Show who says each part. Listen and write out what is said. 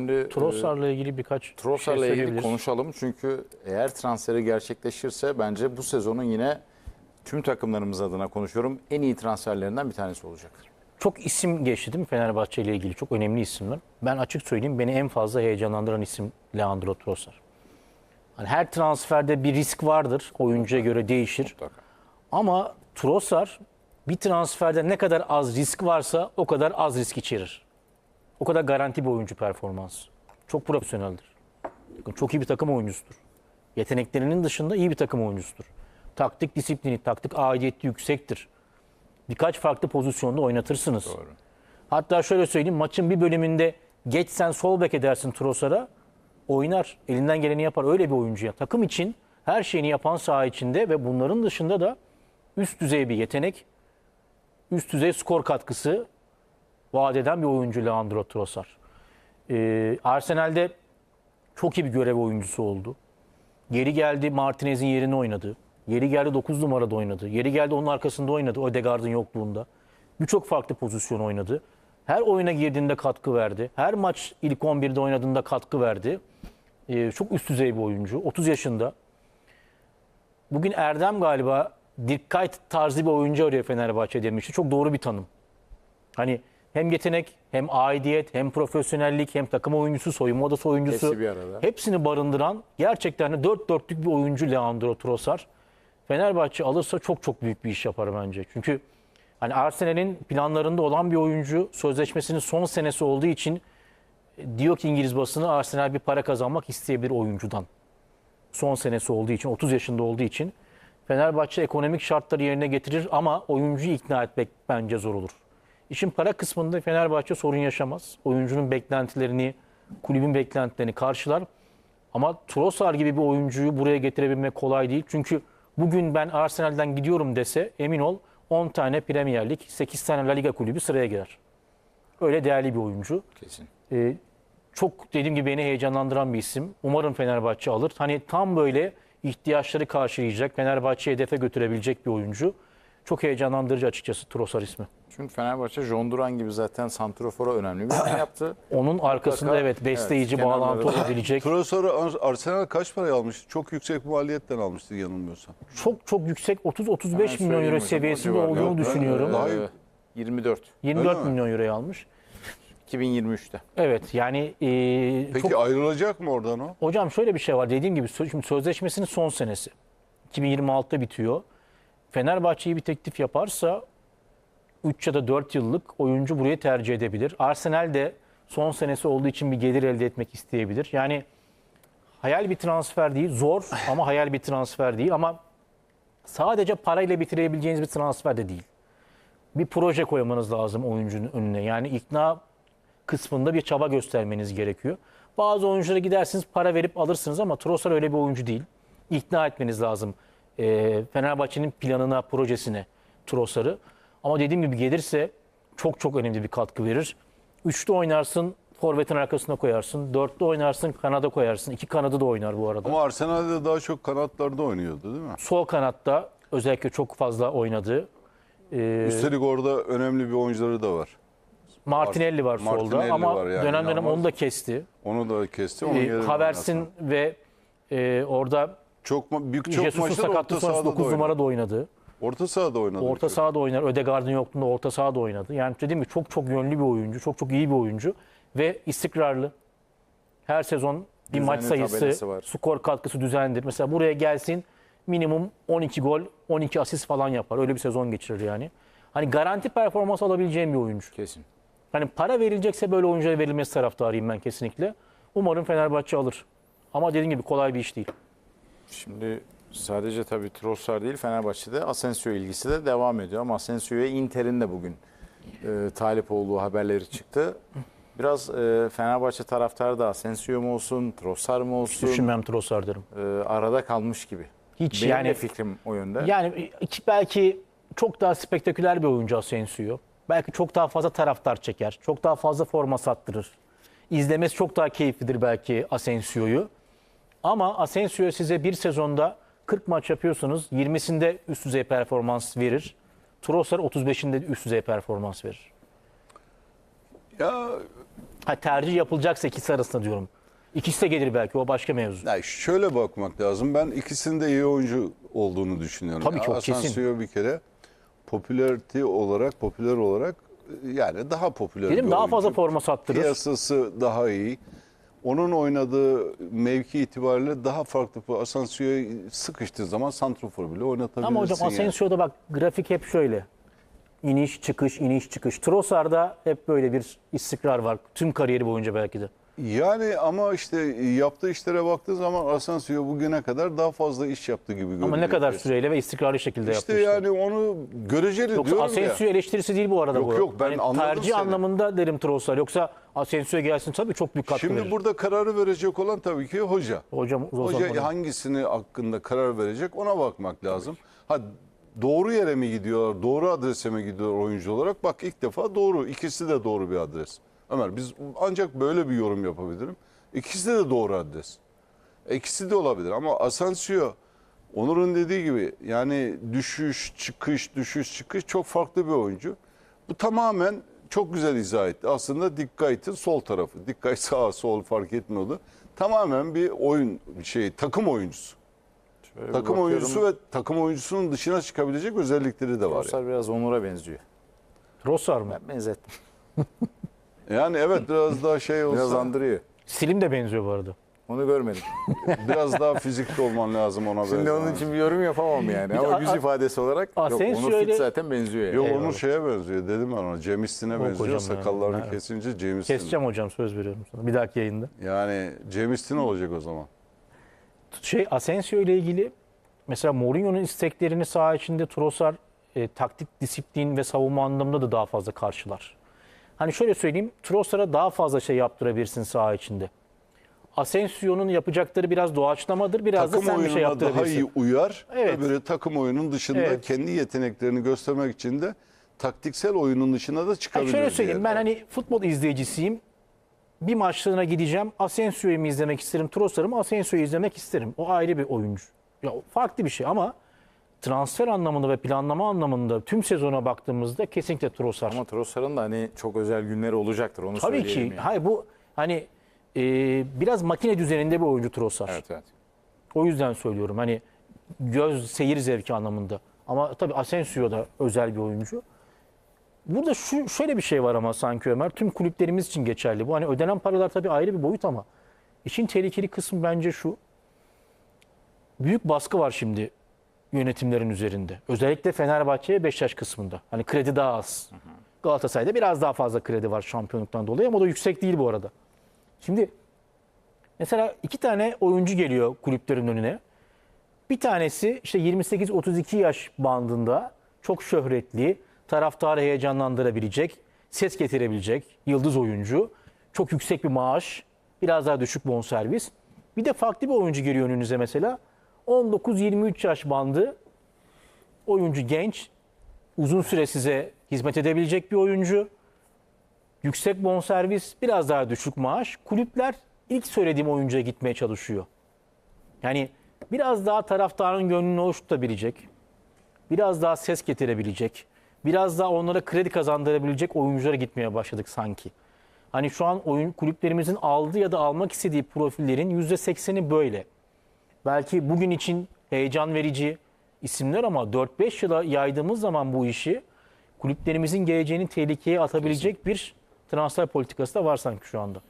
Speaker 1: Şimdi
Speaker 2: Trossard'la ilgili birkaç şey
Speaker 1: Trossard'la ilgili
Speaker 2: söyleyebiliriz.
Speaker 1: konuşalım. Çünkü eğer transferi gerçekleşirse bence bu sezonun yine tüm takımlarımız adına konuşuyorum en iyi transferlerinden bir tanesi olacak.
Speaker 2: Çok isim geçti değil mi Fenerbahçe ile ilgili? Çok önemli isimler. Ben açık söyleyeyim beni en fazla heyecanlandıran isim Leandro Trossard. Hani her transferde bir risk vardır. Oyuncuya göre değişir.
Speaker 1: Mutlaka.
Speaker 2: Ama Trossard bir transferde ne kadar az risk varsa o kadar az risk içerir. O kadar garanti bir oyuncu performans. Çok profesyoneldir. Çok iyi bir takım oyuncusudur. Yeteneklerinin dışında iyi bir takım oyuncusudur. Taktik disiplini, taktik aidiyeti yüksektir. Birkaç farklı pozisyonda oynatırsınız.
Speaker 1: Doğru.
Speaker 2: Hatta şöyle söyleyeyim maçın bir bölümünde geç sen sol bek edersin Trossard'a oynar. Elinden geleni yapar. Öyle bir oyuncu ya. Takım için her şeyini yapan saha içinde ve bunların dışında da üst düzey bir yetenek, üst düzey skor katkısı vaat eden bir oyuncu Leandro Trossard. Ee, Arsenal'de çok iyi bir görev oyuncusu oldu. Geri geldi Martinez'in yerini oynadı. Yeri geldi 9 numarada oynadı. Yeri geldi onun arkasında oynadı Odegaard'ın yokluğunda. Birçok farklı pozisyon oynadı. Her oyuna girdiğinde katkı verdi. Her maç ilk 11'de oynadığında katkı verdi. Ee, çok üst düzey bir oyuncu. 30 yaşında. Bugün Erdem galiba dikkat tarzı bir oyuncu arıyor Fenerbahçe demişti. Çok doğru bir tanım. Hani hem yetenek, hem aidiyet, hem profesyonellik, hem takım oyuncusu, soyunma odası oyuncusu.
Speaker 1: Hepsi bir arada.
Speaker 2: Hepsini barındıran gerçekten de dört dörtlük bir oyuncu Leandro Trossard. Fenerbahçe alırsa çok çok büyük bir iş yapar bence. Çünkü hani Arsenal'in planlarında olan bir oyuncu sözleşmesinin son senesi olduğu için diyor ki İngiliz basını Arsenal bir para kazanmak isteyebilir oyuncudan. Son senesi olduğu için, 30 yaşında olduğu için Fenerbahçe ekonomik şartları yerine getirir ama oyuncuyu ikna etmek bence zor olur. İşin para kısmında Fenerbahçe sorun yaşamaz. Oyuncunun beklentilerini, kulübün beklentilerini karşılar. Ama Trossard gibi bir oyuncuyu buraya getirebilmek kolay değil. Çünkü bugün ben Arsenal'den gidiyorum dese emin ol 10 tane Premier Lig, 8 tane La Liga kulübü sıraya girer. Öyle değerli bir oyuncu.
Speaker 1: Kesin.
Speaker 2: Ee, çok dediğim gibi beni heyecanlandıran bir isim. Umarım Fenerbahçe alır. Hani tam böyle ihtiyaçları karşılayacak, Fenerbahçe'yi hedefe götürebilecek bir oyuncu. Çok heyecanlandırıcı açıkçası Trossard ismi.
Speaker 1: Çünkü Fenerbahçe John Duran gibi zaten Santrofor'a önemli bir hamle yaptı.
Speaker 2: Onun arkasında
Speaker 1: Mutlaka,
Speaker 2: evet besleyici
Speaker 1: evet,
Speaker 2: bağlantı
Speaker 1: kenarları-
Speaker 2: olabilecek.
Speaker 3: Trossard'ı Ar- Arsenal kaç paraya almış? Çok yüksek maliyetten almıştı yanılmıyorsam.
Speaker 2: Çok çok yüksek 30-35
Speaker 1: Hemen
Speaker 2: milyon
Speaker 1: söyleyeyim
Speaker 2: euro
Speaker 1: hocam, o
Speaker 2: seviyesinde
Speaker 1: civarda.
Speaker 2: olduğunu
Speaker 3: Yok, ben-
Speaker 2: düşünüyorum.
Speaker 3: Daha
Speaker 1: Ee,
Speaker 3: iyi.
Speaker 1: 24.
Speaker 2: 24
Speaker 3: Öyle mi?
Speaker 2: milyon euroya almış.
Speaker 1: 2023'te.
Speaker 2: Evet yani e,
Speaker 3: Peki
Speaker 2: çok
Speaker 3: ayrılacak mı oradan o?
Speaker 2: Hocam şöyle bir şey var. Dediğim gibi sö- şimdi sözleşmesinin son senesi. 2026'da bitiyor. Fenerbahçe iyi bir teklif yaparsa 3 ya da 4 yıllık oyuncu burayı tercih edebilir. Arsenal de son senesi olduğu için bir gelir elde etmek isteyebilir. Yani hayal bir transfer değil. Zor ama hayal bir transfer değil. Ama sadece parayla bitirebileceğiniz bir transfer de değil. Bir proje koymanız lazım oyuncunun önüne. Yani ikna kısmında bir çaba göstermeniz gerekiyor. Bazı oyunculara gidersiniz para verip alırsınız ama Trossard öyle bir oyuncu değil. İkna etmeniz lazım e, Fenerbahçe'nin planına, projesine Trossard'ı. Ama dediğim gibi gelirse çok çok önemli bir katkı verir. Üçlü oynarsın, forvetin arkasına koyarsın. Dörtlü oynarsın, kanada koyarsın. İki kanadı da oynar bu arada.
Speaker 3: Ama Arsenal'de daha çok kanatlarda oynuyordu değil mi?
Speaker 2: Sol kanatta özellikle çok fazla oynadı. E,
Speaker 3: Üstelik orada önemli bir oyuncuları da var.
Speaker 2: Martinelli var solda
Speaker 3: Martinelli
Speaker 2: ama
Speaker 3: var yani,
Speaker 2: dönem dönem onu da kesti.
Speaker 3: Onu da kesti.
Speaker 2: E,
Speaker 3: yerine
Speaker 2: Havertz'in
Speaker 3: oynatma.
Speaker 2: ve e, orada
Speaker 3: çok büyük çok
Speaker 2: Jesus'un
Speaker 3: maçlar orta
Speaker 2: sakatlığı sonrası
Speaker 3: sahada da
Speaker 2: 9
Speaker 3: oynadı.
Speaker 2: numarada oynadı.
Speaker 3: Orta sahada oynadı.
Speaker 2: Orta
Speaker 3: çocuk.
Speaker 2: sahada oynar. Ödegaard'ın yokluğunda orta sahada oynadı. Yani dediğim gibi çok çok yönlü bir oyuncu. Çok çok iyi bir oyuncu. Ve istikrarlı. Her sezon bir
Speaker 1: Düzenli
Speaker 2: maç sayısı,
Speaker 1: tabelası var.
Speaker 2: skor katkısı düzenlidir. Mesela buraya gelsin minimum 12 gol, 12 asist falan yapar. Öyle bir sezon geçirir yani. Hani garanti performans alabileceğim bir oyuncu.
Speaker 1: Kesin.
Speaker 2: Hani para verilecekse böyle oyuncuya verilmesi taraftarıyım ben kesinlikle. Umarım Fenerbahçe alır. Ama dediğim gibi kolay bir iş değil.
Speaker 1: Şimdi sadece tabii Trossard değil Fenerbahçe'de Asensio ilgisi de devam ediyor. Ama Asensio'ya Inter'in de bugün e, talip olduğu haberleri çıktı. Biraz e, Fenerbahçe taraftarı da Asensio mu olsun, Trossard mı olsun
Speaker 2: Düşünmem Trossard derim.
Speaker 1: e, arada kalmış gibi.
Speaker 2: Hiç
Speaker 1: Benim
Speaker 2: yani
Speaker 1: de fikrim o yönde.
Speaker 2: Yani iki- belki çok daha spektaküler bir oyuncu Asensio. Belki çok daha fazla taraftar çeker. Çok daha fazla forma sattırır. İzlemesi çok daha keyiflidir belki Asensio'yu. Ama Asensio size bir sezonda 40 maç yapıyorsunuz. 20'sinde üst düzey performans verir. Trossard 35'inde üst düzey performans verir.
Speaker 3: Ya
Speaker 2: Ha, tercih yapılacaksa ikisi arasında diyorum. İkisi de gelir belki o başka mevzu.
Speaker 3: Yani şöyle bakmak lazım. Ben ikisinin de iyi oyuncu olduğunu düşünüyorum.
Speaker 2: Tabii çok kesin.
Speaker 3: Asensio bir kere popülarite olarak, popüler olarak yani daha popüler
Speaker 2: Dedim daha
Speaker 3: oyuncu.
Speaker 2: fazla forma sattırır.
Speaker 3: Piyasası daha iyi. Onun oynadığı mevki itibariyle daha farklı. Asensio'yu sıkıştığı zaman santrofor bile oynatabilirsin.
Speaker 2: Ama hocam
Speaker 3: yani.
Speaker 2: Asensio'da bak grafik hep şöyle. İniş çıkış iniş çıkış. Trossard'da hep böyle bir istikrar var. Tüm kariyeri boyunca belki de.
Speaker 3: Yani ama işte yaptığı işlere baktığı zaman Asensio bugüne kadar daha fazla iş yaptı gibi görünüyor.
Speaker 2: Ama ne kadar süreyle ve istikrarlı şekilde
Speaker 3: İşte
Speaker 2: yaptı.
Speaker 3: yani onu göreceli
Speaker 2: Yoksa
Speaker 3: diyorum
Speaker 2: Asensio
Speaker 3: ya.
Speaker 2: eleştirisi değil bu arada
Speaker 3: Yok,
Speaker 2: bu.
Speaker 3: yok, ben
Speaker 2: Hani
Speaker 3: anladım
Speaker 2: tercih
Speaker 3: seni.
Speaker 2: anlamında derim Trossard. Yoksa Asensio gelsin tabii çok büyük katkı
Speaker 3: Şimdi
Speaker 2: verir.
Speaker 3: burada kararı verecek olan tabii ki hoca.
Speaker 2: Hocam
Speaker 3: Hoca hangisini hakkında karar verecek ona bakmak lazım. Ha doğru yere mi gidiyorlar, doğru adrese mi gidiyorlar oyuncu olarak? Bak ilk defa doğru. İkisi de doğru bir adres. Ömer biz ancak böyle bir yorum yapabilirim. İkisi de doğru adres. İkisi de olabilir ama Asensio Onur'un dediği gibi yani düşüş, çıkış, düşüş, çıkış çok farklı bir oyuncu. Bu tamamen çok güzel izah etti. Aslında Dikkayt'ın sol tarafı. Dikkayt sağ sol fark etmiyordu. Tamamen bir oyun şey takım oyuncusu.
Speaker 1: Şöyle
Speaker 3: Takım
Speaker 1: bakıyorum,
Speaker 3: oyuncusu ve takım oyuncusunun dışına çıkabilecek özellikleri de var.
Speaker 1: Trossard biraz Onur'a benziyor.
Speaker 2: Trossard mı?
Speaker 1: Ben benzettim.
Speaker 3: Yani, evet biraz daha şey olsa
Speaker 1: Biraz
Speaker 3: biraz,
Speaker 1: andırıyor.
Speaker 2: Stilim de benziyor bu arada.
Speaker 1: Onu görmedim.
Speaker 3: daha fizikli olman lazım ona
Speaker 1: Şimdi
Speaker 3: benzer.
Speaker 1: onun için bir yorum yapamam yani. Ama yüz ifadesi olarak yok,
Speaker 2: Asensio
Speaker 1: Onur fit
Speaker 2: ile-
Speaker 1: zaten benziyor yani.
Speaker 3: Yok
Speaker 2: Eyvallah.
Speaker 3: onun şeye benziyor dedim ben ona. Cem İstin'e benziyor.
Speaker 2: hocam ya.
Speaker 3: Sakallarını
Speaker 2: Evet.
Speaker 3: kesince Cem İstin.
Speaker 2: Keseceğim hocam söz veriyorum sana bir dahaki yayında.
Speaker 3: Yani Cem İstin olacak o zaman.
Speaker 2: Şey Asensio ile ilgili mesela Mourinho'nun isteklerini saha içinde Trossard e, taktik disiplin ve savunma anlamında da daha fazla karşılar. Hani şöyle söyleyeyim Trossard'a daha fazla şey yaptırabilirsin saha içinde. Asensio'nun yapacakları biraz doğaçlamadır. Biraz
Speaker 3: takım
Speaker 2: da sen bir şey
Speaker 3: oyununa daha
Speaker 2: yaptırabilirsin.
Speaker 3: iyi uyar.
Speaker 2: Evet.
Speaker 3: Öbürü takım oyunun dışında
Speaker 2: Evet.
Speaker 3: kendi yeteneklerini göstermek için de taktiksel oyunun dışına da
Speaker 2: Yani
Speaker 3: çıkabilir.
Speaker 2: şöyle söyleyeyim ben hani futbol izleyicisiyim. Bir maçlarına gideceğim. Asensio'yu izlemek isterim, Trossard'ı mı Asensio'yu izlemek isterim. O ayrı bir oyuncu. Ya farklı bir şey ama transfer anlamında ve planlama anlamında tüm sezona baktığımızda kesinlikle Trossard.
Speaker 1: Ama Trossard'ın da hani çok özel günleri olacaktır onu
Speaker 2: Tabii ki.
Speaker 1: yani.
Speaker 2: Hayır bu hani e, biraz makine düzeninde bir oyuncu Trossard.
Speaker 1: Evet evet.
Speaker 2: O yüzden söylüyorum hani göz seyir zevki anlamında. Ama tabii Asensio da özel bir oyuncu. Burada şu şöyle bir şey var ama sanki Ömer tüm kulüplerimiz için geçerli. Bu hani ödenen paralar tabii ayrı bir boyut ama işin tehlikeli kısmı bence şu. Büyük baskı var şimdi yönetimlerin üzerinde. Özellikle Fenerbahçe ve Beşiktaş kısmında. Hani kredi daha az. Galatasaray'da biraz daha fazla kredi var şampiyonluktan dolayı ama o da yüksek değil bu arada. Şimdi Mesela iki tane oyuncu geliyor kulüplerin önüne. Bir tanesi işte 28-32 yaş bandında çok şöhretli, taraftarı heyecanlandırabilecek, ses getirebilecek yıldız oyuncu. Çok yüksek bir maaş, biraz daha düşük bonservis. Bir de farklı bir oyuncu geliyor önünüze mesela. 19-23 yaş bandı oyuncu genç, uzun süre size hizmet edebilecek bir oyuncu yüksek bonservis, biraz daha düşük maaş. Kulüpler ilk söylediğim oyuncuya gitmeye çalışıyor. Yani biraz daha taraftarın gönlünü hoş tutabilecek, biraz daha ses getirebilecek, biraz daha onlara kredi kazandırabilecek oyunculara gitmeye başladık sanki. Hani şu an oyun kulüplerimizin aldığı ya da almak istediği profillerin %80'i böyle. Belki bugün için heyecan verici isimler ama 4-5 yıla yaydığımız zaman bu işi kulüplerimizin geleceğini tehlikeye atabilecek bir transfer politikası da var sanki şu anda.